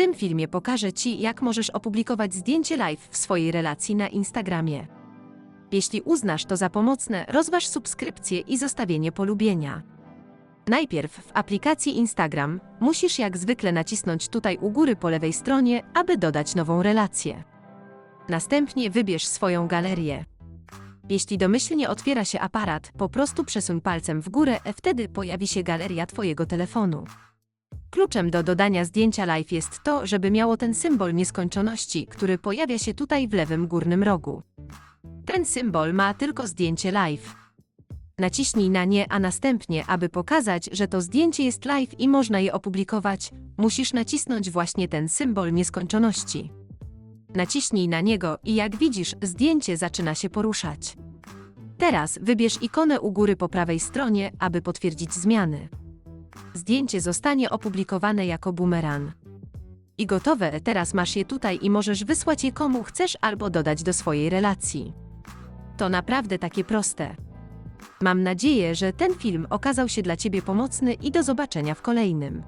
tym filmie pokażę Ci, jak możesz opublikować zdjęcie live w swojej relacji na Instagramie. Jeśli uznasz to za pomocne, rozważ subskrypcję i zostawienie polubienia. Najpierw w aplikacji Instagram musisz jak zwykle nacisnąć tutaj u góry po lewej stronie, aby dodać nową relację. Następnie wybierz swoją galerię. Jeśli domyślnie otwiera się aparat, po prostu przesuń palcem w górę, wtedy pojawi się galeria Twojego telefonu. Kluczem do dodania zdjęcia live jest to, żeby miało ten symbol nieskończoności, który pojawia się tutaj w lewym górnym rogu. Ten symbol ma tylko zdjęcie live. Naciśnij na nie, a następnie, aby pokazać, że to zdjęcie jest live i można je opublikować, musisz nacisnąć właśnie ten symbol nieskończoności. Naciśnij na niego i jak widzisz, zdjęcie zaczyna się poruszać. Teraz wybierz ikonę u góry po prawej stronie, aby potwierdzić zmiany. Zdjęcie zostanie opublikowane jako bumerang. I gotowe, teraz masz je tutaj i możesz wysłać je komu chcesz albo dodać do swojej relacji. To naprawdę takie proste. Mam nadzieję, że ten film okazał się dla Ciebie pomocny i do zobaczenia w kolejnym.